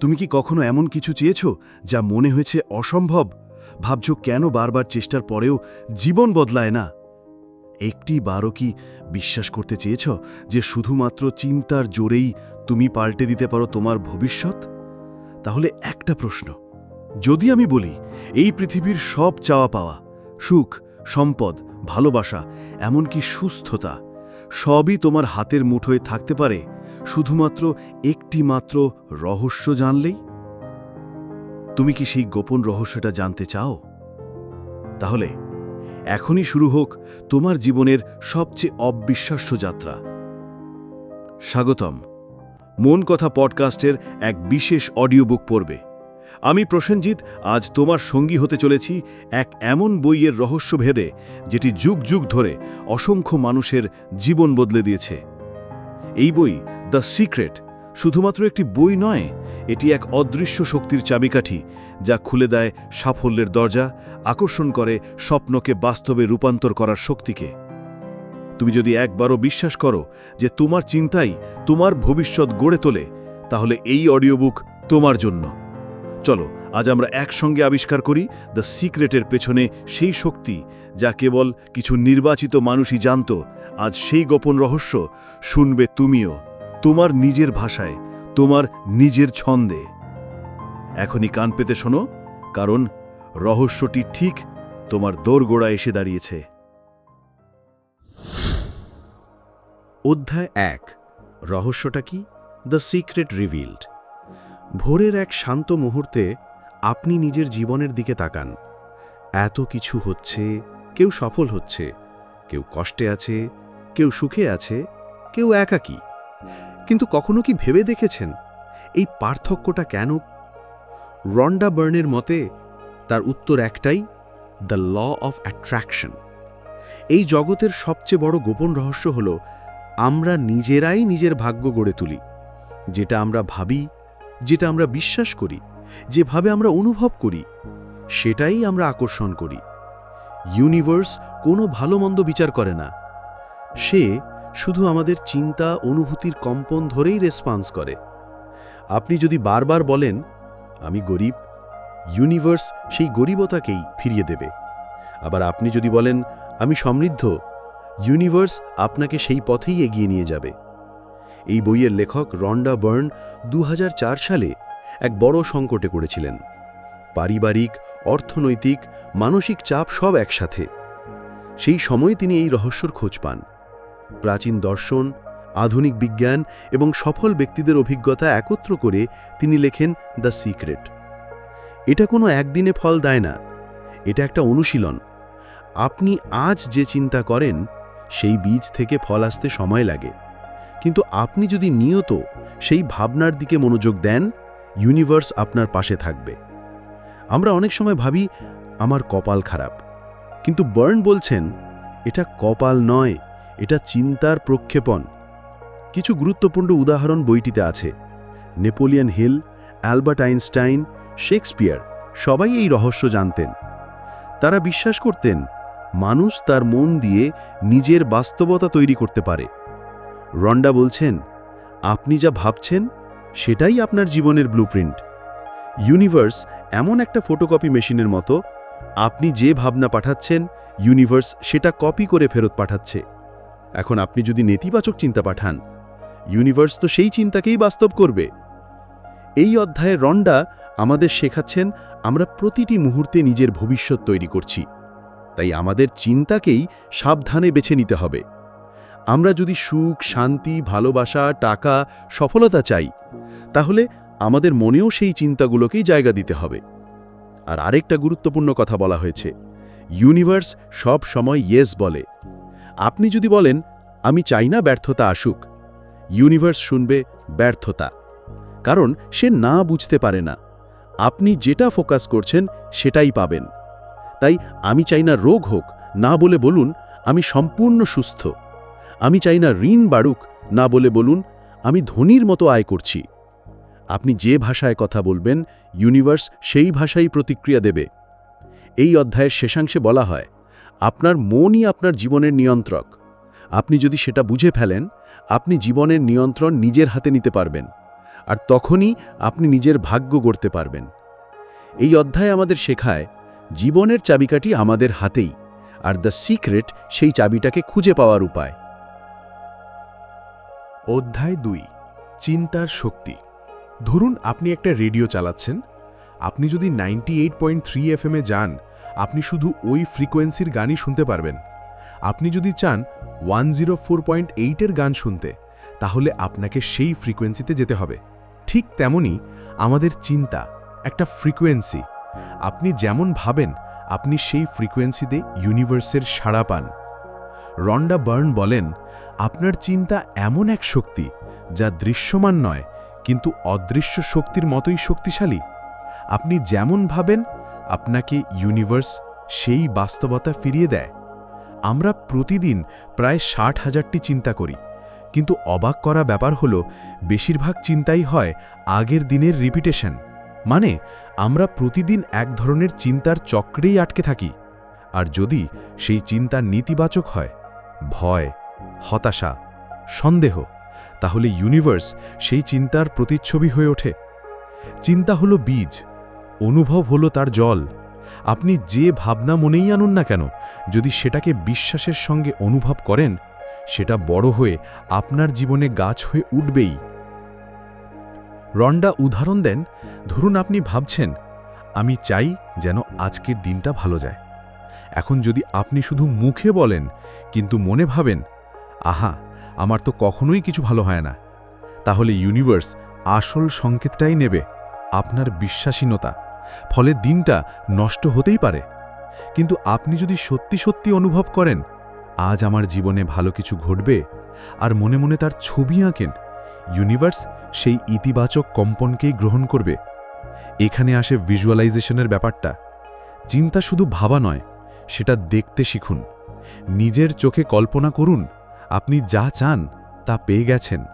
তুমি কি কখনো এমন কিছু চেয়েছ যা মনে হয়েছে অসম্ভব? ভাবছ কেন বারবার চেষ্টার পরেও জীবন বদলায় না? একটি বারও কি বিশ্বাস করতে চেয়েছ যে শুধুমাত্র চিন্তার জোরেই তুমি পাল্টে দিতে পারো তোমার ভবিষ্যৎ? তাহলে একটা প্রশ্ন। যদি আমি বলি, এই পৃথিবীর সব চাওয়া পাওয়া, সুখ, সম্পদ, ভালোবাসা, এমনকি সুস্থতা, সবই তোমার হাতের মুঠোয় থাকতে পারে শুধুমাত্র একটি মাত্র রহস্য জানলেই? তুমি কি সেই গোপন রহস্যটা জানতে চাও? তাহলে, এখনই শুরু হোক তোমার জীবনের সবচেয়ে অবিশ্বাস্য যাত্রা। স্বাগতম। মন কথা পডকাস্টের এক বিশেষ অডিও বুক পড়বে আমি প্রসেনজিৎ, আজ তোমার সঙ্গী হতে চলেছি এক এমন বইয়ের রহস্য ভেদে, যেটি যুগ যুগ ধরে অসংখ্য মানুষের জীবন বদলে দিয়েছে। এই বই দ্য সিক্রেট শুধুমাত্র একটি বই নয়, এটি এক অদৃশ্য শক্তির চাবিকাঠি, যা খুলে দেয় সাফল্যের দরজা, আকর্ষণ করে স্বপ্নকে বাস্তবে রূপান্তর করার শক্তিকে। তুমি যদি একবারও বিশ্বাস করো যে তোমার চিন্তাই তোমার ভবিষ্যৎ গড়ে তোলে, তাহলে এই অডিওবুক তোমার জন্য। চলো আজ আমরা একসঙ্গে আবিষ্কার করি দ্য সিক্রেটের পেছনে সেই শক্তি যা কেবল কিছু নির্বাচিত মানুষই জানত। আজ সেই গোপন রহস্য শুনবে তুমিও, তোমার নিজের ভাষায়, তোমার নিজের ছন্দে। এখনই কান পেতে শোনো, কারণ রহস্যটি ঠিক তোমার দোরগোড়া এসে দাঁড়িয়েছে। অধ্যায় এক, রহস্যটা কি? দ্য সিক্রেট রিভিল্ড ভোরের এক শান্ত মুহূর্তে আপনি নিজের জীবনের দিকে তাকান। এত কিছু হচ্ছে, কেউ সফল হচ্ছে, কেউ কষ্টে আছে, কেউ সুখে আছে, কেউ একাকী। কিন্তু কখনো কি ভেবে দেখেছেন এই পার্থক্যটা কেন? রন্ডা বার্নের মতে, তার উত্তর একটাই, দ্য ল অফ অ্যাট্রাকশন এই জগতের সবচেয়ে বড় গোপন রহস্য হল, আমরা নিজেরাই নিজের ভাগ্য গড়ে তুলি, যেটা আমরা ভাবি, যেটা আমরা বিশ্বাস করি। যেভাবে আমরা অনুভব করি, সেটাই আমরা আকর্ষণ করি। ইউনিভার্স কোনো ভালো মন্দ বিচার করে না। সে শুধু আমাদের চিন্তা, অনুভূতির কম্পন ধরেই রেসপন্স করে। আপনি যদি বারবার বলেন, আমি গরিব, ইউনিভার্স সেই গরিবতাকেই ফিরিয়ে দেবে। আবার আপনি যদি বলেন, আমি সমৃদ্ধ, ইউনিভার্স আপনাকে সেই পথেই এগিয়ে নিয়ে যাবে। এই বইয়ের লেখক রন্ডা বার্ন দু হাজার চার সালে এক বড় সংকটে করেছিলেন পারিবারিক, অর্থনৈতিক, মানসিক চাপ সব একসাথে। সেই সময় তিনি এই রহস্যর খোঁজ পান। প্রাচীন দর্শন, আধুনিক বিজ্ঞান এবং সফল ব্যক্তিদের অভিজ্ঞতা একত্র করে তিনি লেখেন দ্য সিক্রেট। এটা কোনো একদিনে ফল দেয় না। এটা একটা অনুশীলন। আপনি আজ যে চিন্তা করেন, সেই বীজ থেকে ফল আসতে সময় লাগে। কিন্তু আপনি যদি নিয়ত সেই ভাবনার দিকে মনোযোগ দেন ইউনিভার্স আপনার পাশে থাকবে। আমরা অনেক সময় ভাবি, আমার কপাল খারাপ। কিন্তু বার্ন বলছেন, এটা কপাল নয়, এটা চিন্তার প্রক্ষেপণ। কিছু গুরুত্বপূর্ণ উদাহরণ বইটিতে আছে। Napoleon Hill, Albert Einstein, Shakespeare, সবাই এই রহস্য জানতেন। তারা বিশ্বাস করতেন, মানুষ তার মন দিয়ে নিজের বাস্তবতা তৈরি করতে পারে। রন্ডা বলছেন, আপনি যা ভাবছেন সেটাই আপনার জীবনের ব্লুপ্রিন্ট ইউনিভার্স এমন একটা ফটোকপি মেশিনের মতো, আপনি যে ভাবনা পাঠাচ্ছেন ইউনিভার্স সেটা কপি করে ফেরত পাঠাচ্ছে। এখন আপনি যদি নেতিবাচক চিন্তা পাঠান ইউনিভার্স তো সেই চিন্তাকেই বাস্তব করবে। এই অধ্যায়ে রন্ডা আমাদের শেখাচ্ছেন, আমরা প্রতিটি মুহূর্তে নিজের ভবিষ্যৎ তৈরি করছি। তাই আমাদের চিন্তাকেই সাবধানে বেছে নিতে হবে। আমরা যদি সুখ, শান্তি, ভালোবাসা, টাকা, সফলতা চাই, তাহলে আমাদের মনেও সেই চিন্তাগুলোকেই জায়গা দিতে হবে। আর আরেকটা গুরুত্বপূর্ণ কথা বলা হয়েছে ইউনিভার্স সব সময় ইয়েস বলে। আপনি যদি বলেন, আমি চাই না ব্যর্থতা আসুক ইউনিভার্স শুনবে, ব্যর্থতা। কারণ সে না বুঝতে পারে না। আপনি যেটা ফোকাস করছেন, সেটাই পাবেন। তাই আমি চাই না রোগ হোক, না বলে বলুন, আমি সম্পূর্ণ সুস্থ। আমি চাই না ঋণ বাড়ুক, না বলে বলুন, আমি ধনির মতো আয় করছি। আপনি যে ভাষায় কথা বলবেন ইউনিভার্স সেই ভাষাই প্রতিক্রিয়া দেবে। এই অধ্যায়ের শেষাংশে বলা হয়, আপনার মনই আপনার জীবনের নিয়ন্ত্রক। আপনি যদি সেটা বুঝে ফেলেন, আপনি জীবনের নিয়ন্ত্রণ নিজের হাতে নিতে পারবেন, আর তখনই আপনি নিজের ভাগ্য গড়তে পারবেন। এই অধ্যায় আমাদের শেখায়, জীবনের চাবিকাঠি আমাদের হাতেই, আর দ্য সিক্রেট সেই চাবিটাকে খুঁজে পাওয়ার উপায়। অধ্যায় দুই, চিন্তার শক্তি। ধরুন আপনি একটা রেডিও চালাচ্ছেন। আপনি যদি নাইনটি এইট পয়েন্ট থ্রি এফএমে যান, আপনি শুধু ওই ফ্রিকোয়েন্সির গানই শুনতে পারবেন। আপনি যদি চান ওয়ান জিরো ফোর পয়েন্ট এইটের গান শুনতে, তাহলে আপনাকে সেই ফ্রিকোয়েন্সিতে যেতে হবে। ঠিক তেমনি আমাদের চিন্তা, একটা ফ্রিকোয়েন্সি। আপনি যেমন ভাবেন, আপনি সেই ফ্রিকোয়েন্সিতে ইউনিভার্সের সাড়া পান। রন্ডা বার্ন বলেন আপনার চিন্তা এমন এক শক্তি যা দৃশ্যমান নয়, কিন্তু অদৃশ্য শক্তির মতোই শক্তিশালী। আপনি যেমন ভাবেন, আপনাকে ইউনিভার্স সেই বাস্তবতা ফিরিয়ে দেয়। আমরা প্রতিদিন প্রায় ষাট হাজারটি চিন্তা করি, কিন্তু অবাক করা ব্যাপার হল, বেশিরভাগ চিন্তাই হয় আগের দিনের রিপিটেশন মানে আমরা প্রতিদিন এক ধরনের চিন্তার চক্রেই আটকে থাকি, আর যদি সেই চিন্তা নেতিবাচক হয়, ভয় হতাশা, সন্দেহ, তাহলে ইউনিভার্স সেই চিন্তার প্রতিচ্ছবি হয়ে ওঠে। চিন্তা হলো বীজ, অনুভব হলো তার জল। আপনি যে ভাবনা মনেই আনুন না কেন, যদি সেটাকে বিশ্বাসের সঙ্গে অনুভব করেন, সেটা বড় হয়ে আপনার জীবনে গাছ হয়ে উঠবেই। রন্ডা উদাহরণ দেন, ধরুন আপনি ভাবছেন, আমি চাই যেন আজকের দিনটা ভালো যায়। এখন যদি আপনি শুধু মুখে বলেন, কিন্তু মনে ভাবেন আহা, আমার তো কখনোই কিছু ভালো হয় না। তাহলে ইউনিভার্স আসল সংকেতটাই নেবে আপনার বিশ্বাসীনতা, ফলে দিনটা নষ্ট হতেই পারে। কিন্তু আপনি যদি সত্যি সত্যি অনুভব করেন, আজ আমার জীবনে ভালো কিছু ঘটবে আর মনে মনে তার ছবি আঁকেন, ইউনিভার্স সেই ইতিবাচক কম্পনকেই গ্রহণ করবে। এখানে আসে ভিজুয়ালাইজেশনের ব্যাপারটা। চিন্তা শুধু ভাবা নয়, সেটা দেখতে শিখুন। নিজের চোখে কল্পনা করুন আপনি যা চান তা পেয়ে গেছেন।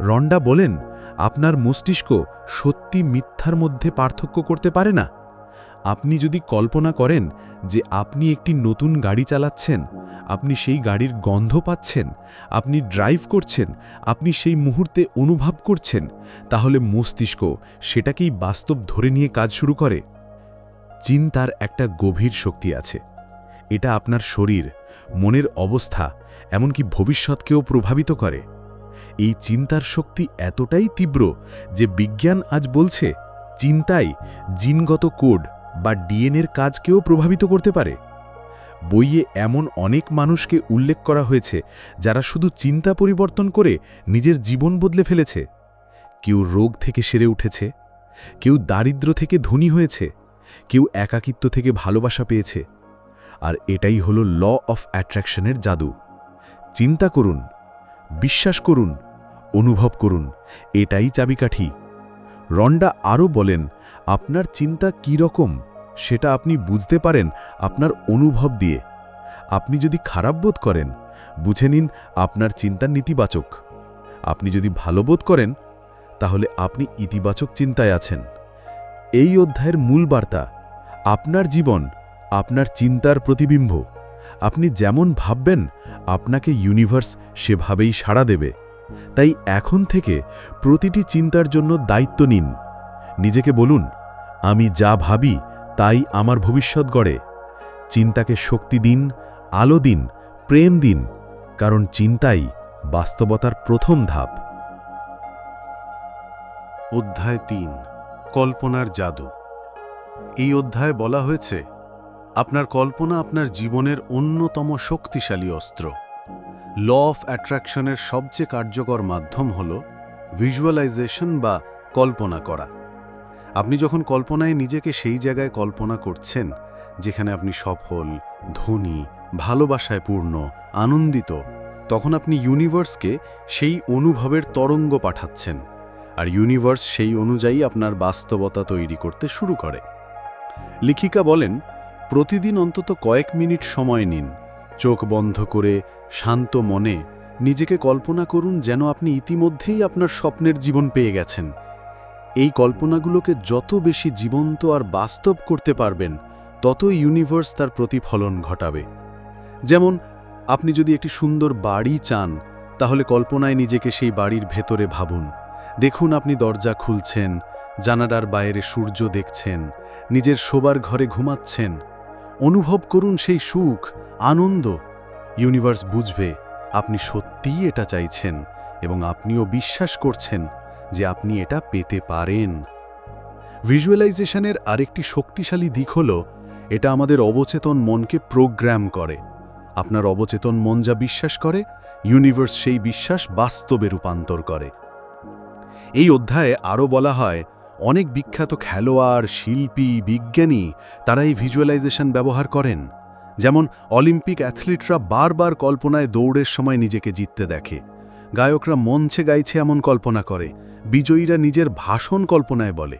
রন্ডা বলেন, আপনার মস্তিষ্ক সত্যি মিথ্যার মধ্যে পার্থক্য করতে পারে না। আপনি যদি কল্পনা করেন যে আপনি একটি নতুন গাড়ি চালাচ্ছেন, আপনি সেই গাড়ির গন্ধ পাচ্ছেন, আপনি ড্রাইভ করছেন, আপনি সেই মুহূর্তে অনুভব করছেন, তাহলে মস্তিষ্ক সেটাকেই বাস্তব ধরে নিয়ে কাজ শুরু করে। চিন্তার একটা গভীর শক্তি আছে। এটা আপনার শরীর, মনের অবস্থা এমনকি ভবিষ্যৎকেও প্রভাবিত করে। এই চিন্তার শক্তি এতটাই তীব্র যে বিজ্ঞান আজ বলছে, চিন্তাই জিনগত কোড বা ডিএনএর কাজকেও প্রভাবিত করতে পারে। বইয়ে এমন অনেক মানুষকে উল্লেখ করা হয়েছে, যারা শুধু চিন্তা পরিবর্তন করে নিজের জীবন বদলে ফেলেছে। কেউ রোগ থেকে সেরে উঠেছে, কেউ দারিদ্র থেকে ধনী হয়েছে, কেউ একাকিত্ব থেকে ভালোবাসা পেয়েছে। আর এটাই হলো ল অফ অ্যাট্রাকশনের জাদু। চিন্তা করুন, বিশ্বাস করুন, অনুভব করুন, এটাই চাবিকাঠি। রন্ডা আরও বলেন, আপনার চিন্তা কী রকম? সেটা আপনি বুঝতে পারেন আপনার অনুভব দিয়ে। আপনি যদি খারাপ বোধ করেন, বুঝে নিন আপনার চিন্তা নেতিবাচক। আপনি যদি ভালো বোধ করেন, তাহলে আপনি ইতিবাচক চিন্তায় আছেন। এই অধ্যায়ের মূল বার্তা, আপনার জীবন, আপনার চিন্তার প্রতিবিম্ব। আপনি যেমন ভাববেন আপনাকে ইউনিভার্স সেভাবেই সাড়া দেবে। তাই এখন থেকে প্রতিটি চিন্তার জন্য দায়িত্ব নিন। নিজেকে বলুন, আমি যা ভাবি তাই আমার ভবিষ্যৎ গড়ে। চিন্তাকে শক্তি দিন, আলো দিন, প্রেম দিন, কারণ চিন্তাই বাস্তবতার প্রথম ধাপ। অধ্যায় তিন, কল্পনার জাদু। এই অধ্যায়ে বলা হয়েছে আপনার কল্পনা আপনার জীবনের অন্যতম শক্তিশালী অস্ত্র। ল অফ অ্যাট্রাকশনের সবচেয়ে কার্যকর মাধ্যম হল ভিজুয়ালাইজেশন বা কল্পনা করা। আপনি যখন কল্পনায় নিজেকে সেই জায়গায় কল্পনা করছেন, যেখানে আপনি সফল, ধনী, ভালোবাসায় পূর্ণ, আনন্দিত, তখন আপনি ইউনিভার্সকে সেই অনুভবের তরঙ্গ পাঠাচ্ছেন আর ইউনিভার্স সেই অনুযায়ী আপনার বাস্তবতা তৈরি করতে শুরু করে। লিখিকা বলেন প্রতিদিন অন্তত কয়েক মিনিট সময় নিন। চোখ বন্ধ করে, শান্ত মনে নিজেকে কল্পনা করুন যেন আপনি ইতিমধ্যেই আপনার স্বপ্নের জীবন পেয়ে গেছেন। এই কল্পনাগুলোকে যত বেশি জীবন্ত আর বাস্তব করতে পারবেন তত ইউনিভার্স তার প্রতিফলন ঘটাবে। যেমন, আপনি যদি একটি সুন্দর বাড়ি চান, তাহলে কল্পনায় নিজেকে সেই বাড়ির ভেতরে ভাবুন। দেখুন আপনি দরজা খুলছেন জানাডার বাইরে সূর্য দেখছেন, নিজের শোবার ঘরে ঘুমাচ্ছেন। অনুভব করুন সেই সুখ, আনন্দ। ইউনিভার্স বুঝবে, আপনি সত্যিই এটা চাইছেন এবং আপনিও বিশ্বাস করছেন যে আপনি এটা পেতে পারেন। ভিজুয়ালাইজেশনের আরেকটি শক্তিশালী দিক হল, এটা আমাদের অবচেতন মনকে প্রোগ্রাম করে। আপনার অবচেতন মন যা বিশ্বাস করে, ইউনিভার্স সেই বিশ্বাস বাস্তবে রূপান্তর করে। এই অধ্যায়ে আরও বলা হয় অনেক বিখ্যাত খেলোয়াড়, শিল্পী, বিজ্ঞানী তারা এই ভিজুয়ালাইজেশন ব্যবহার করেন। যেমন অলিম্পিক অ্যাথলিটরা বারবার কল্পনায় দৌড়ের সময় নিজেকে জিততে দেখে। গায়করা মঞ্চে গাইছে এমন কল্পনা করে, বিজয়ীরা নিজের ভাষণ কল্পনায় বলে।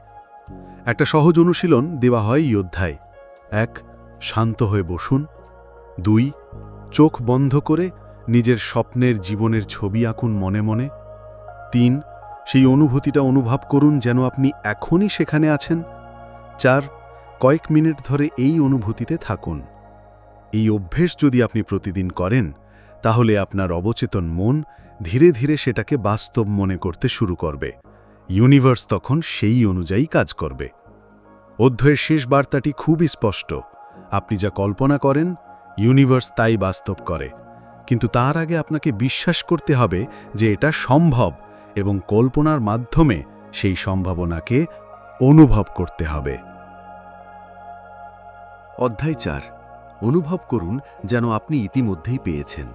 একটা সহজ অনুশীলন দেওয়া হয় অধ্যায়। এক, শান্ত হয়ে বসুন। দুই, চোখ বন্ধ করে নিজের স্বপ্নের জীবনের ছবি আঁকুন মনে মনে। তিন সেই অনুভূতিটা অনুভব করুন যেন আপনি এখনই সেখানে আছেন। চার, কয়েক মিনিট ধরে এই অনুভূতিতে থাকুন। এই অভ্যেস যদি আপনি প্রতিদিন করেন, তাহলে আপনার অবচেতন মন ধীরে ধীরে সেটাকে বাস্তব মনে করতে শুরু করবে। ইউনিভার্স তখন সেই অনুযায়ী কাজ করবে। অধ্যায়ের শেষ বার্তাটি খুবই স্পষ্ট। আপনি যা কল্পনা করেন, ইউনিভার্স তাই বাস্তব করে। কিন্তু তার আগে আপনাকে বিশ্বাস করতে হবে যে এটা সম্ভব। এবং কল্পনার মাধ্যমে সেই সম্ভাবনাকে অনুভব করতে হবে। অধ্যায় চার। অনুভব করুন যেন আপনি ইতিমধ্যেই পেয়েছেন।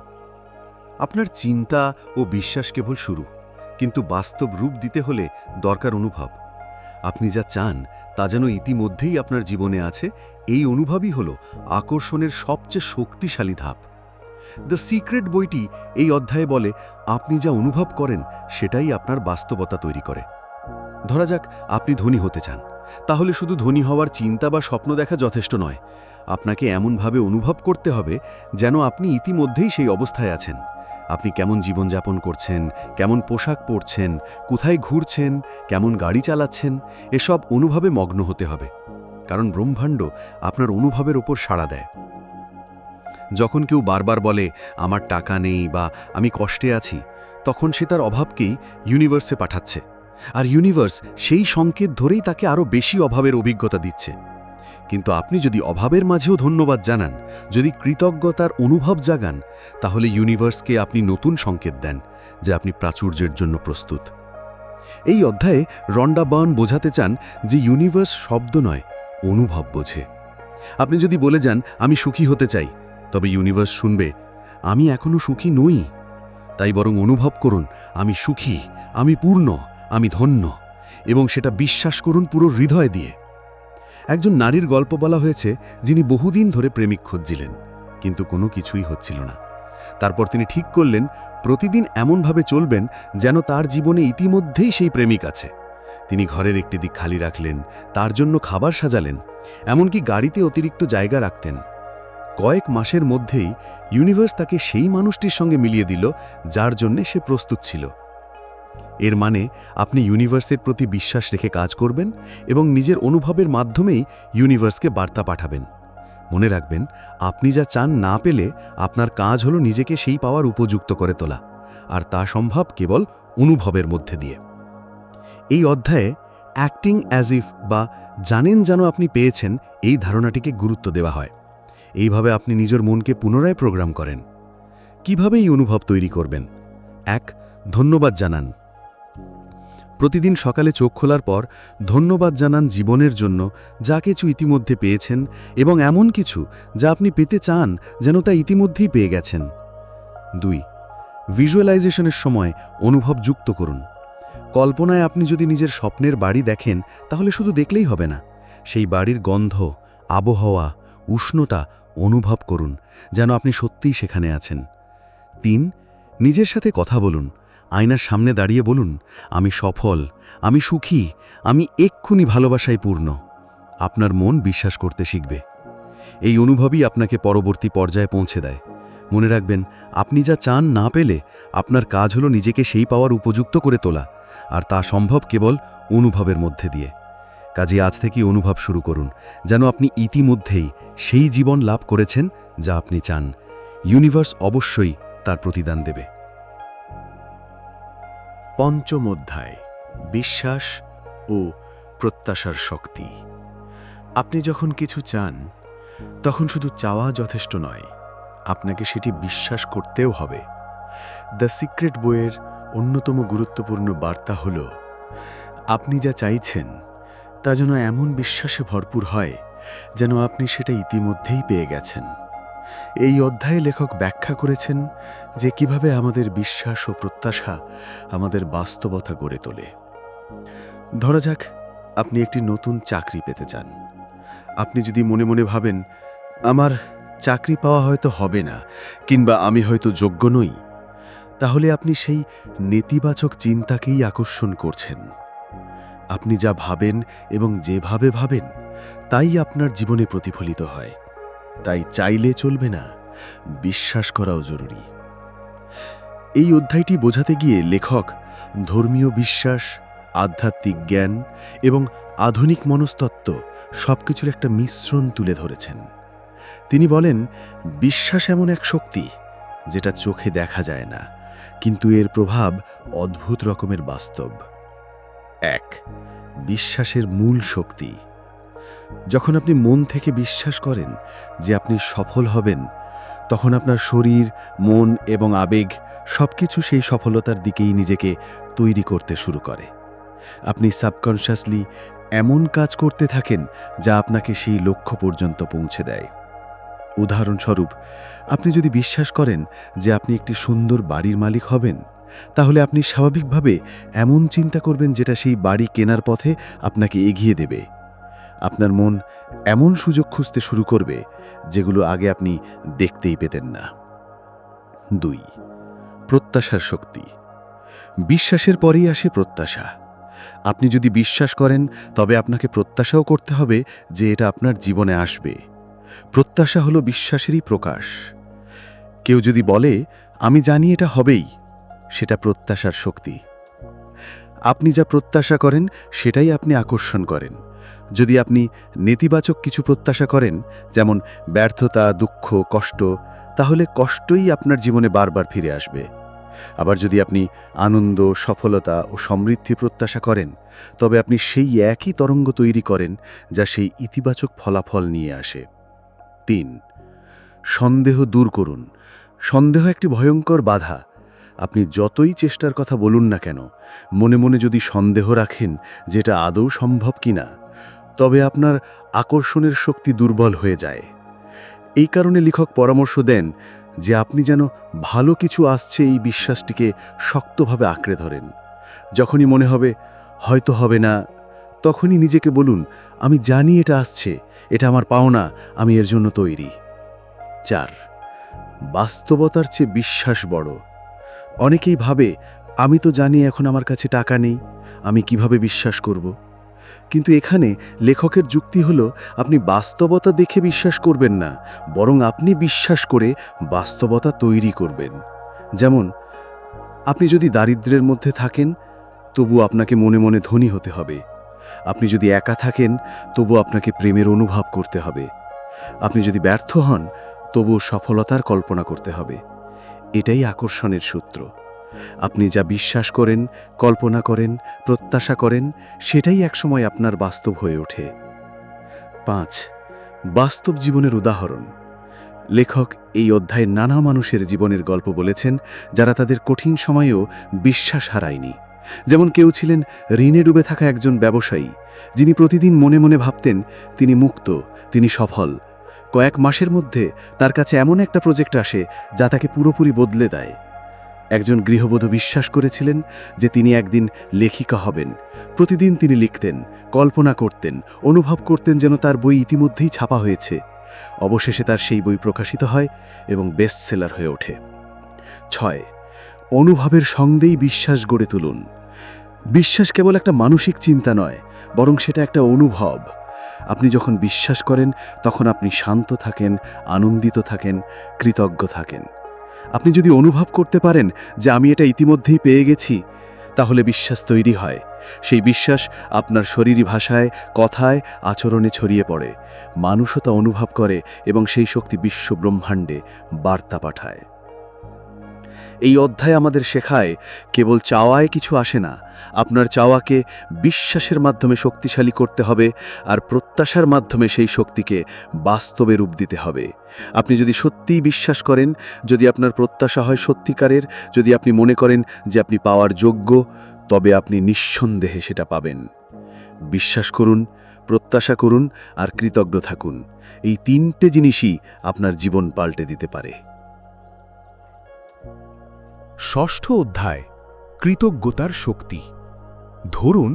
আপনার চিন্তা ও বিশ্বাস কেবল শুরু, কিন্তু বাস্তব রূপ দিতে হলে দরকার অনুভব। আপনি যা চান, তা যেন ইতিমধ্যেই আপনার জীবনে আছে, এই অনুভবই হল আকর্ষণের সবচেয়ে শক্তিশালী ধাপ। দ্য সিক্রেট বইটি এই অধ্যায়ে বলে, আপনি যা অনুভব করেন, সেটাই আপনার বাস্তবতা তৈরি করে। ধরা যাক, আপনি ধনী হতে চান। তাহলে শুধু ধনী হওয়ার চিন্তা বা স্বপ্ন দেখা যথেষ্ট নয়। আপনাকে এমনভাবে অনুভব করতে হবে যেন আপনি ইতিমধ্যেই সেই অবস্থায় আছেন। আপনি কেমন জীবনযাপন করছেন, কেমন পোশাক পরছেন, কোথায় ঘুরছেন, কেমন গাড়ি চালাচ্ছেন, এসব অনুভবে মগ্ন হতে হবে। কারণ ব্রহ্মাণ্ড আপনার অনুভবের ওপর সাড়া দেয়। যখন কেউ বারবার বলে, আমার টাকা নেই বা আমি কষ্টে আছি, তখন সে তার অভাবকেই ইউনিভার্সে পাঠাচ্ছে। আর ইউনিভার্স সেই সংকেত ধরেই তাকে আরও বেশি অভাবের অভিজ্ঞতা দিচ্ছে। কিন্তু আপনি যদি অভাবের মাঝেও ধন্যবাদ জানান, যদি কৃতজ্ঞতার অনুভব জাগান, তাহলে ইউনিভার্সকে আপনি নতুন সংকেত দেন, যে আপনি প্রাচুর্যের জন্য প্রস্তুত। এই অধ্যায়ে রন্ডা বার্ন বোঝাতে চান যে ইউনিভার্স শব্দ নয়, অনুভব বোঝে। আপনি যদি বলে যান, আমি সুখী হতে চাই তবে ইউনিভার্স শুনবে, আমি এখনও সুখী নই। তাই বরং অনুভব করুন, আমি সুখী, আমি পূর্ণ, আমি ধন্য, এবং সেটা বিশ্বাস করুন পুরো হৃদয় দিয়ে। একজন নারীর গল্প বলা হয়েছে, যিনি বহুদিন ধরে প্রেমিক খুঁজছিলেন, কিন্তু কোনো কিছুই হচ্ছিল না। তারপর তিনি ঠিক করলেন, প্রতিদিন এমনভাবে চলবেন যেন তার জীবনে ইতিমধ্যেই সেই প্রেমিক আছে। তিনি ঘরের একটি দিক খালি রাখলেন, তার জন্য খাবার সাজালেন, এমনকি গাড়িতে অতিরিক্ত জায়গা রাখতেন। কয়েক মাসের মধ্যেই ইউনিভার্স তাকে সেই মানুষটির সঙ্গে মিলিয়ে দিল, যার জন্যে সে প্রস্তুত ছিল। এর মানে আপনি ইউনিভার্সের প্রতি বিশ্বাস রেখে কাজ করবেন এবং নিজের অনুভবের মাধ্যমেই ইউনিভার্সকে বার্তা পাঠাবেন। মনে রাখবেন, আপনি যা চান না পেলে আপনার কাজ হলো নিজেকে সেই পাওয়ার উপযুক্ত করে তোলা, আর তা সম্ভব কেবল অনুভবের মধ্যে দিয়ে। এই অধ্যায়ে অ্যাক্টিং অ্যাজ ইফ বা জানেন যেন আপনি পেয়েছেন এই ধারণাটিকে গুরুত্ব দেওয়া হয়। এইভাবে আপনি নিজের মনকে পুনরায় প্রোগ্রাম করেন। কীভাবে এই অনুভব তৈরি করবেন? এক, ধন্যবাদ জানান। প্রতিদিন সকালে চোখ খোলার পর ধন্যবাদ জানান জীবনের জন্য যা কিছু ইতিমধ্যে পেয়েছেন এবং এমন কিছু যা আপনি পেতে চান যেন তা ইতিমধ্যেই পেয়ে গেছেন। দুই ভিজুয়ালাইজেশনের সময় অনুভব যুক্ত করুন। কল্পনায় আপনি যদি নিজের স্বপ্নের বাড়ি দেখেন তাহলে শুধু দেখলেই হবে না। সেই বাড়ির গন্ধ, আবহাওয়া, উষ্ণতা অনুভব করুন যেন আপনি সত্যিই সেখানে আছেন। তিন, নিজের সাথে কথা বলুন। আয়নার সামনে দাঁড়িয়ে বলুন, আমি সফল, আমি সুখী, আমি এক্ষুনি ভালোবাসায় পূর্ণ। আপনার মন বিশ্বাস করতে শিখবে। এই অনুভবই আপনাকে পরবর্তী পর্যায়ে পৌঁছে দেয়। মনে রাখবেন, আপনি যা চান না পেলে আপনার কাজ হলো নিজেকে সেই পাওয়ার উপযুক্ত করে তোলা, আর তা সম্ভব কেবল অনুভবের মধ্যে দিয়ে। কাজে আজ থেকে অনুভব শুরু করুন, যেন আপনি ইতিমধ্যেই সেই জীবন লাভ করেছেন যা আপনি চান। ইউনিভার্স অবশ্যই তার প্রতিদান দেবে। পঞ্চম অধ্যায়, বিশ্বাস ও প্রত্যাশার শক্তি। আপনি যখন কিছু চান, তখন শুধু চাওয়া যথেষ্ট নয়, আপনাকে সেটি বিশ্বাস করতেও হবে। দ্য সিক্রেট বইয়ের অন্যতম গুরুত্বপূর্ণ বার্তা হল, আপনি যা চাইছেন তা যেন এমন বিশ্বাসে ভরপুর হয় যেন আপনি সেটা ইতিমধ্যেই পেয়ে গেছেন। এই অধ্যায়ে লেখক ব্যাখ্যা করেছেন যে কীভাবে আমাদের বিশ্বাস ও প্রত্যাশা আমাদের বাস্তবতা গড়ে তোলে। ধরা যাক, আপনি একটি নতুন চাকরি পেতে চান। আপনি যদি মনে মনে ভাবেন, আমার চাকরি পাওয়া হয়তো হবে না, কিংবা আমি হয়তো যোগ্য নই, তাহলে আপনি সেই নেতিবাচক চিন্তাকেই আকর্ষণ করছেন। আপনি যা ভাবেন এবং যেভাবে ভাবেন, তাই আপনার জীবনে প্রতিফলিত হয়। তাই চাইলে চলবে না। বিশ্বাস করাও জরুরি। এই অধ্যায়টি বোঝাতে গিয়ে লেখক ধর্মীয় বিশ্বাস, আধ্যাত্মিক জ্ঞান এবং আধুনিক মনস্তত্ত্ব সবকিছুর একটা মিশ্রণ তুলে ধরেছেন। তিনি বলেন, বিশ্বাস এমন এক শক্তি যেটা চোখে দেখা যায় না, কিন্তু এর প্রভাব অদ্ভুত রকমের বাস্তব। এক, বিশ্বাসের মূল শক্তি। যখন আপনি মন থেকে বিশ্বাস করেন যে আপনি সফল হবেন, তখন আপনার শরীর, মন এবং আবেগ সবকিছু সেই সফলতার দিকেই নিজেকে তৈরি করতে শুরু করে। আপনি সাবকনশাসলি এমন কাজ করতে থাকেন যা আপনাকে সেই লক্ষ্য পর্যন্ত পৌঁছে দেয়। উদাহরণস্বরূপ, আপনি যদি বিশ্বাস করেন যে আপনি একটি সুন্দর বাড়ির মালিক হবেন তাহলে আপনি স্বাভাবিকভাবে এমন চিন্তা করবেন যেটা সেই বাড়ি কেনার পথে আপনাকে এগিয়ে দেবে। আপনার মন এমন সুযোগ খুঁজতে শুরু করবে যেগুলো আগে আপনি দেখতেই পেতেন না। দুই, প্রত্যাশার শক্তি। বিশ্বাসের পরেই আসে প্রত্যাশা। আপনি যদি বিশ্বাস করেন, তবে আপনাকে প্রত্যাশাও করতে হবে যে এটা আপনার জীবনে আসবে। প্রত্যাশা হলো বিশ্বাসেরই প্রকাশ। কেউ যদি বলে, আমি জানি এটা হবেই। সেটা প্রত্যাশার শক্তি। আপনি যা প্রত্যাশা করেন, সেটাই আপনি আকর্ষণ করেন। যদি আপনি নেতিবাচক কিছু প্রত্যাশা করেন, যেমন ব্যর্থতা, দুঃখ, কষ্ট, তাহলে কষ্টই আপনার জীবনে বারবার ফিরে আসবে। আবার যদি আপনি আনন্দ, সফলতা ও সমৃদ্ধি প্রত্যাশা করেন, তবে আপনি সেই একই তরঙ্গ তৈরি করেন, যা সেই ইতিবাচক ফলাফল নিয়ে আসে। তিন, সন্দেহ দূর করুন। সন্দেহ একটি ভয়ঙ্কর বাধা। আপনি যতই চেষ্টার কথা বলুন না কেন, মনে মনে যদি সন্দেহ রাখেন যেটা আদৌ সম্ভব কিনা, তবে আপনার আকর্ষণের শক্তি দুর্বল হয়ে যায়। এই কারণে লেখক পরামর্শ দেন যে আপনি যেন ভালো কিছু আসছে এই বিশ্বাসটিকে শক্তভাবে আঁকড়ে ধরেন। যখনই মনে হবে, হয়তো হবে না, তখনই নিজেকে বলুন, আমি জানি এটা আসছে, এটা আমার পাওনা, আমি এর জন্য তৈরি। চার, বাস্তবতার চেয়ে বিশ্বাস বড়। অনেকেই ভাবে, আমি তো জানি এখন আমার কাছে টাকা নেই, আমি কীভাবে বিশ্বাস করব? কিন্তু এখানে লেখকের যুক্তি হলো, আপনি বাস্তবতা দেখে বিশ্বাস করবেন না, বরং আপনি বিশ্বাস করে বাস্তবতা তৈরি করবেন। যেমন, আপনি যদি দারিদ্র্যের মধ্যে থাকেন তবু আপনাকে মনে মনে ধনী হতে হবে। আপনি যদি একা থাকেন তবু আপনাকে প্রেমের অনুভব করতে হবে। আপনি যদি ব্যর্থ হন তবু সফলতার কল্পনা করতে হবে। এটাই আকর্ষণের সূত্র। আপনি যা বিশ্বাস করেন, কল্পনা করেন, প্রত্যাশা করেন, সেটাই একসময় আপনার বাস্তব হয়ে ওঠে। পাঁচ, বাস্তব জীবনের উদাহরণ। লেখক এই অধ্যায়ে নানা মানুষের জীবনের গল্প বলেছেন, যারা তাদের কঠিন সময়েও বিশ্বাস হারায়নি। যেমন কেউ ছিলেন ঋণে ডুবে থাকা একজন ব্যবসায়ী, যিনি প্রতিদিন মনে মনে ভাবতেন, তিনি মুক্ত, তিনি সফল কয়েক মাসের মধ্যে তার কাছে এমন একটা প্রজেক্ট আসে যা তাকে পুরোপুরি বদলে দেয়। একজন গৃহবধূ বিশ্বাস করেছিলেন যে তিনি একদিন লেখিকা হবেন। প্রতিদিন তিনি লিখতেন, কল্পনা করতেন, অনুভব করতেন যেন তার বই ইতিমধ্যেই ছাপা হয়েছে। অবশেষে তার সেই বই প্রকাশিত হয় এবং বেস্ট সেলার হয়ে ওঠে। ছয়, অনুভবের সঙ্গেই বিশ্বাস গড়ে তুলুন। বিশ্বাস কেবল একটা মানসিক চিন্তা নয়, বরং সেটা একটা অনুভব। আপনি যখন বিশ্বাস করেন, তখন আপনি শান্ত থাকেন, আনন্দিত থাকেন, কৃতজ্ঞ থাকেন। আপনি যদি অনুভব করতে পারেন যে আমি এটা ইতিমধ্যেই পেয়ে গেছি, তাহলে বিশ্বাস তৈরি হয়। সেই বিশ্বাস আপনার শরীরী ভাষায়, কথায়, আচরণে ছড়িয়ে পড়ে। মানুষও তা অনুভব করে এবং সেই শক্তি বিশ্ব ব্রহ্মাণ্ডে বার্তা পাঠায়। এই অধ্যায় আমাদের শেখায়, কেবল চাওয়ায় কিছু আসে না। আপনার চাওয়াকে বিশ্বাসের মাধ্যমে শক্তিশালী করতে হবে আর প্রত্যাশার মাধ্যমে সেই শক্তিকে বাস্তবে রূপ দিতে হবে। আপনি যদি সত্যিই বিশ্বাস করেন, যদি আপনার প্রত্যাশা হয় সত্যিকারের, যদি আপনি মনে করেন যে আপনি পাওয়ার যোগ্য, তবে আপনি নিঃসন্দেহে সেটা পাবেন। বিশ্বাস করুন, প্রত্যাশা করুন আর কৃতজ্ঞ থাকুন। এই তিনটে জিনিসই আপনার জীবন পাল্টে দিতে পারে। ষষ্ঠ অধ্যায়, কৃতজ্ঞতার শক্তি। ধরুন,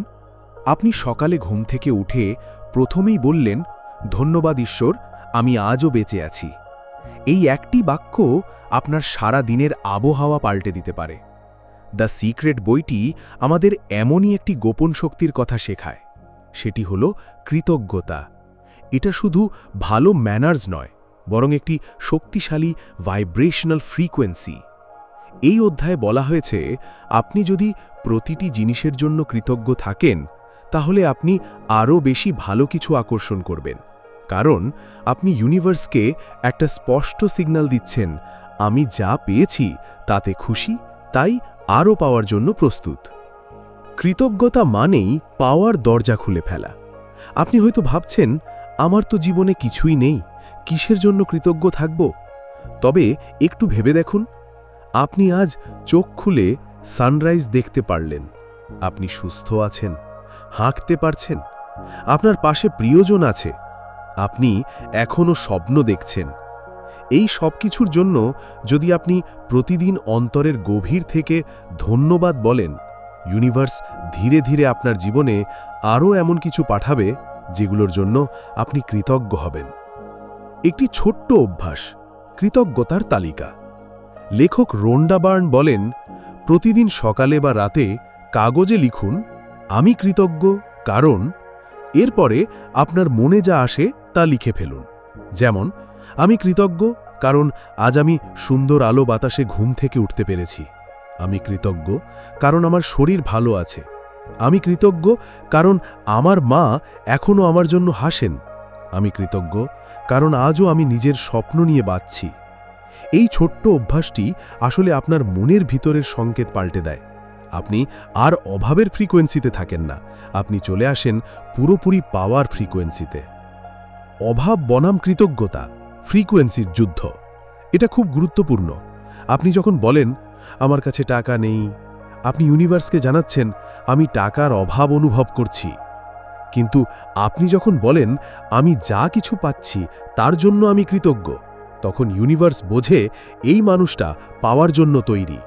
আপনি সকালে ঘুম থেকে উঠে প্রথমেই বললেন, ধন্যবাদ ঈশ্বর, আমি আজও বেঁচে আছি। এই একটি বাক্য আপনার সারা দিনের আবহাওয়া পাল্টে দিতে পারে। দ্য সিক্রেট বইটি আমাদের এমনই একটি গোপন শক্তির কথা শেখায়। সেটি হল কৃতজ্ঞতা। এটা শুধু ভালো ম্যানার্স নয়, বরং একটি শক্তিশালী ভাইব্রেশনাল ফ্রিকোয়েন্সি এই অধ্যায়ে বলা হয়েছে, আপনি যদি প্রতিটি জিনিসের জন্য কৃতজ্ঞ থাকেন, তাহলে আপনি আরও বেশি ভালো কিছু আকর্ষণ করবেন। কারণ, আপনি ইউনিভার্সকে একটা স্পষ্ট সিগন্যাল দিচ্ছেন, আমি যা পেয়েছি তাতে খুশি, তাই আরও পাওয়ার জন্য প্রস্তুত। কৃতজ্ঞতা মানেই পাওয়ার দরজা খুলে ফেলা। আপনি হয়তো ভাবছেন, আমার তো জীবনে কিছুই নেই, কিসের জন্য কৃতজ্ঞ থাকব? তবে একটু ভেবে দেখুন আপনি আজ চোখ খুলে সানরাইজ দেখতে পারলেন। আপনি সুস্থ আছেন হাঁকতে পারছেন, আপনার পাশে প্রিয়জন আছে, আপনি এখনও স্বপ্ন দেখছেন। এই সব কিছুর জন্য যদি আপনি প্রতিদিন অন্তরের গভীর থেকে ধন্যবাদ বলেন, ইউনিভার্স ধীরে ধীরে আপনার জীবনে আরও এমন কিছু পাঠাবে যেগুলোর জন্য আপনি কৃতজ্ঞ হবেন। একটি ছোট্ট অভ্যাস, কৃতজ্ঞতার তালিকা। লেখক রোন্ডা বার্ন বলেন, প্রতিদিন সকালে বা রাতে কাগজে লিখুন, আমি কৃতজ্ঞ, কারণ এরপরে আপনার মনে যা আসে তা লিখে ফেলুন। যেমন, আমি কৃতজ্ঞ, কারণ আজ আমি সুন্দর আলো বাতাসে ঘুম থেকে উঠতে পেরেছি। আমি কৃতজ্ঞ, কারণ আমার শরীর ভালো আছে। আমি কৃতজ্ঞ, কারণ আমার মা এখনও আমার জন্য হাসেন। আমি কৃতজ্ঞ, কারণ আজও আমি নিজের স্বপ্ন নিয়ে বাঁচছি। এই ছোট্ট অভ্যাসটি আসলে আপনার মনের ভিতরের সংকেত পাল্টে দেয়। আপনি আর অভাবের ফ্রিকোয়েন্সিতে থাকেন না। আপনি চলে আসেন পুরোপুরি পাওয়ার ফ্রিকোয়েন্সিতে অভাব বনাম কৃতজ্ঞতা ফ্রিকোয়েন্সির যুদ্ধ। এটা খুব গুরুত্বপূর্ণ। আপনি যখন বলেন, আমার কাছে টাকা নেই, আপনি ইউনিভার্সকে জানাচ্ছেন, আমি টাকার অভাব অনুভব করছি। কিন্তু আপনি যখন বলেন, আমি যা কিছু পাচ্ছি, তার জন্য আমি কৃতজ্ঞ তখন ইউনিভার্স বোঝে এই মানুষটা পাওয়ার জন্য তৈরি।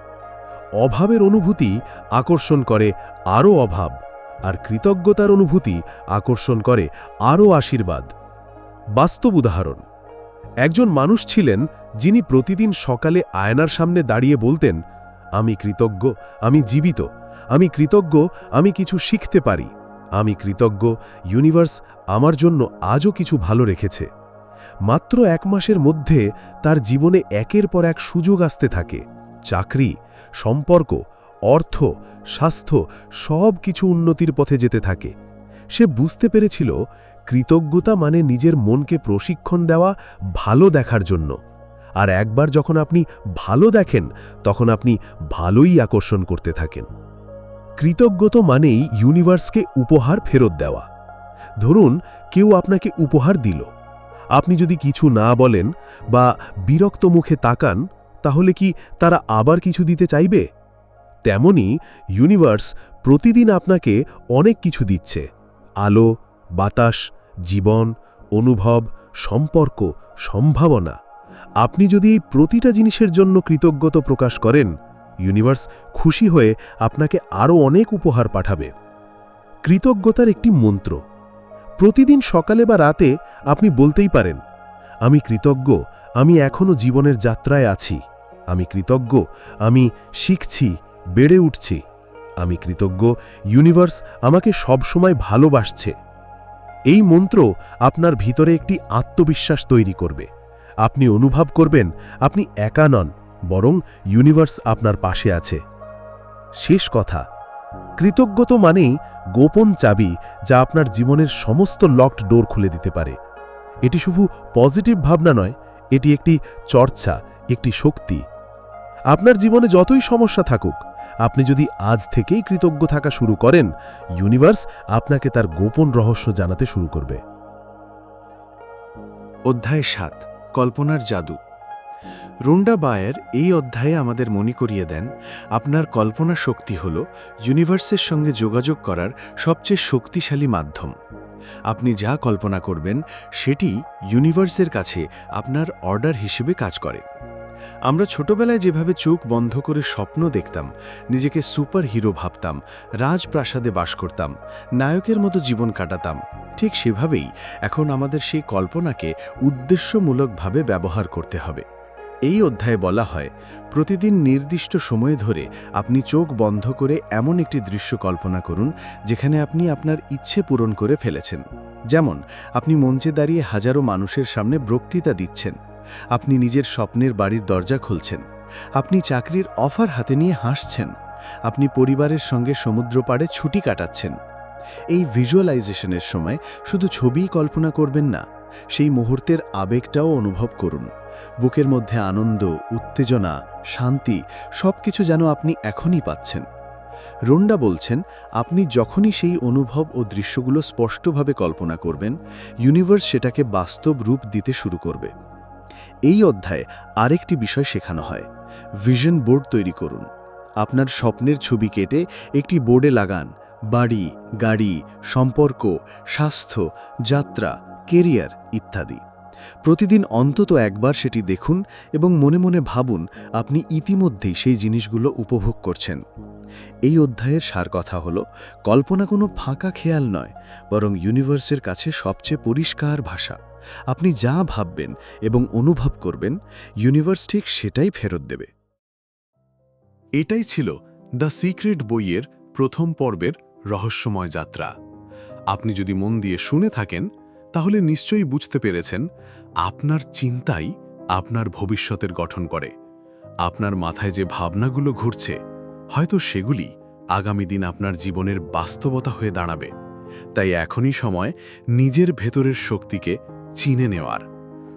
অভাবের অনুভূতি আকর্ষণ করে আরও অভাব, আর কৃতজ্ঞতার অনুভূতি আকর্ষণ করে আরও আশীর্বাদ। বাস্তব উদাহরণ, একজন মানুষ ছিলেন যিনি প্রতিদিন সকালে আয়নার সামনে দাঁড়িয়ে বলতেন, আমি কৃতজ্ঞ, আমি জীবিত, আমি কৃতজ্ঞ, আমি কিছু শিখতে পারি, আমি কৃতজ্ঞ ইউনিভার্স আমার জন্য আজও কিছু ভালো রেখেছে। মাত্র এক মাসের মধ্যে তার জীবনে একের পর এক সুযোগ আসতে থাকে। চাকরি, সম্পর্ক, অর্থ, স্বাস্থ্য সব কিছু উন্নতির পথে যেতে থাকে। সে বুঝতে পেরেছিল কৃতজ্ঞতা মানে নিজের মনকে প্রশিক্ষণ দেওয়া ভালো দেখার জন্য। আর একবার যখন আপনি ভালো দেখেন, তখন আপনি ভালোই আকর্ষণ করতে থাকেন। কৃতজ্ঞত মানেই ইউনিভার্সকে উপহার ফেরত দেওয়া। ধরুন, কেউ আপনাকে উপহার দিল। আপনি যদি কিছু না বলেন বা বিরক্ত মুখে তাকান, তাহলে কি তারা আবার কিছু দিতে চাইবে? তেমনি ইউনিভার্স প্রতিদিন আপনাকে অনেক কিছু দিচ্ছে। আলো, বাতাস, জীবন, অনুভব, সম্পর্ক, সম্ভাবনা। আপনি যদি এই প্রতিটা জিনিসের জন্য কৃতজ্ঞত প্রকাশ করেন ইউনিভার্স খুশি হয়ে আপনাকে আরও অনেক উপহার পাঠাবে। কৃতজ্ঞতার একটি মন্ত্র। প্রতিদিন সকালে বা রাতে আপনি বলতেই পারেন, আমি কৃতজ্ঞ, আমি এখনও জীবনের যাত্রায় আছি। আমি কৃতজ্ঞ, আমি শিখছি, বেড়ে উঠছি। আমি কৃতজ্ঞ, ইউনিভার্স আমাকে সবসময় ভালোবাসছে। এই মন্ত্র আপনার ভিতরে একটি আত্মবিশ্বাস তৈরি করবে। আপনি অনুভব করবেন, আপনি একা নন, বরং ইউনিভার্স আপনার পাশে আছে। শেষ কথা কৃতজ্ঞত মানেই গোপন চাবি যা আপনার জীবনের সমস্ত লকড ডোর খুলে দিতে পারে। এটি শুধু পজিটিভ ভাবনা নয়, এটি একটি চর্চা, একটি শক্তি। আপনার জীবনে যতই সমস্যা থাকুক, আপনি যদি আজ থেকেই কৃতজ্ঞ থাকা শুরু করেন ইউনিভার্স আপনাকে তার গোপন রহস্য জানাতে শুরু করবে। অধ্যায় সাত, কল্পনার জাদু। রুন্ডা বায়ের এই অধ্যায়ে আমাদের মনে করিয়ে দেন, আপনার কল্পনা শক্তি হল ইউনিভার্সের সঙ্গে যোগাযোগ করার সবচেয়ে শক্তিশালী মাধ্যম। আপনি যা কল্পনা করবেন, সেটি ইউনিভার্সের কাছে আপনার অর্ডার হিসেবে কাজ করে। আমরা ছোটবেলায় যেভাবে চোখ বন্ধ করে স্বপ্ন দেখতাম, নিজেকে সুপার হিরো ভাবতাম, রাজপ্রাসাদে বাস করতাম, নায়কের মতো জীবন কাটাতাম, ঠিক সেভাবেই এখন আমাদের সেই কল্পনাকে উদ্দেশ্যমূলকভাবে ব্যবহার করতে হবে। এই অধ্যায়ে বলা হয়, প্রতিদিন নির্দিষ্ট সময় ধরে আপনি চোখ বন্ধ করে এমন একটি দৃশ্য কল্পনা করুন, যেখানে আপনি আপনার ইচ্ছে পূরণ করে ফেলেছেন। যেমন, আপনি মঞ্চে দাঁড়িয়ে হাজারো মানুষের সামনে বক্তৃতা দিচ্ছেন, আপনি নিজের স্বপ্নের বাড়ির দরজা খুলছেন, আপনি চাকরির অফার হাতে নিয়ে হাসছেন, আপনি পরিবারের সঙ্গে সমুদ্র পাড়ে ছুটি কাটাচ্ছেন। এই ভিজুয়ালাইজেশনের সময় শুধু ছবিই কল্পনা করবেন না সেই মুহূর্তের আবেগটাও অনুভব করুন। বুকের মধ্যে আনন্দ, উত্তেজনা, শান্তি সবকিছু যেন আপনি এখনই পাচ্ছেন। রোন্ডা বলছেন, আপনি যখনই সেই অনুভব ও দৃশ্যগুলো স্পষ্টভাবে কল্পনা করবেন, ইউনিভার্স সেটাকে বাস্তব রূপ দিতে শুরু করবে। এই অধ্যায়ে আরেকটি বিষয় শেখানো হয়। ভিশন বোর্ড তৈরি করুন। আপনার স্বপ্নের ছবি কেটে একটি বোর্ডে লাগান। বাড়ি, গাড়ি, সম্পর্ক, স্বাস্থ্য, যাত্রা কেরিয়ার ইত্যাদি। প্রতিদিন অন্তত একবার সেটি দেখুন এবং মনে মনে ভাবুন, আপনি ইতিমধ্যেই সেই জিনিসগুলো উপভোগ করছেন। এই অধ্যায়ের সার কথা হল, কল্পনা কোনো ফাঁকা খেয়াল নয়, বরং ইউনিভার্সের কাছে সবচেয়ে পরিষ্কার ভাষা। আপনি যা ভাববেন এবং অনুভব করবেন, ইউনিভার্স ঠিক সেটাই ফেরত দেবে। এটাই ছিল দ্য সিক্রেট বইয়ের প্রথম পর্বের রহস্যময় যাত্রা। আপনি যদি মন দিয়ে শুনে থাকেন তাহলে নিশ্চয়ই বুঝতে পেরেছেন, আপনার চিন্তাই আপনার ভবিষ্যতের গঠন করে। আপনার মাথায় যে ভাবনাগুলো ঘুরছে, হয়তো সেগুলি আগামী দিন আপনার জীবনের বাস্তবতা হয়ে দাঁড়াবে। তাই এখনই সময় নিজের ভেতরের শক্তিকে চিনে নেওয়ার।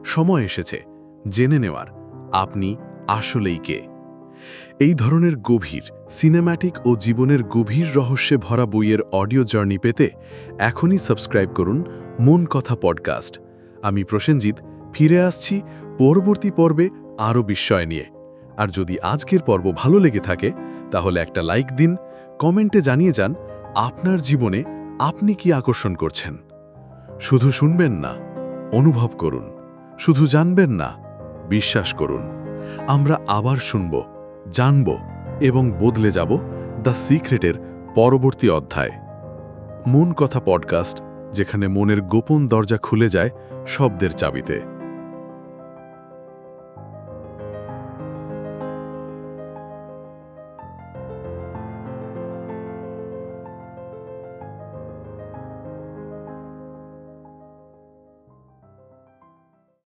সময় এসেছে, জেনে নেওয়ার, আপনি আসলেই কে। এই ধরনের গভীর সিনেম্যাটিক ও জীবনের গভীর রহস্যে ভরা বইয়ের অডিও জার্নি পেতে এখনই সাবস্ক্রাইব করুন মন কথা পডকাস্ট। আমি প্রসেনজিৎ, ফিরে আসছি পরবর্তী পর্বে আরও বিস্ময় নিয়ে। আর যদি আজকের পর্ব ভালো লেগে থাকে, তাহলে একটা লাইক দিন, কমেন্টে জানিয়ে যান আপনার জীবনে আপনি কি আকর্ষণ করছেন। শুধু শুনবেন না, অনুভব করুন। শুধু জানবেন না, বিশ্বাস করুন। আমরা আবার শুনব, জানব এবং বদলে যাব দ্য সিক্রেটের পরবর্তী অধ্যায়। মন কথা পডকাস্ট যেখানে মনের গোপন দরজা খুলে যায় শব্দের চাবিতে।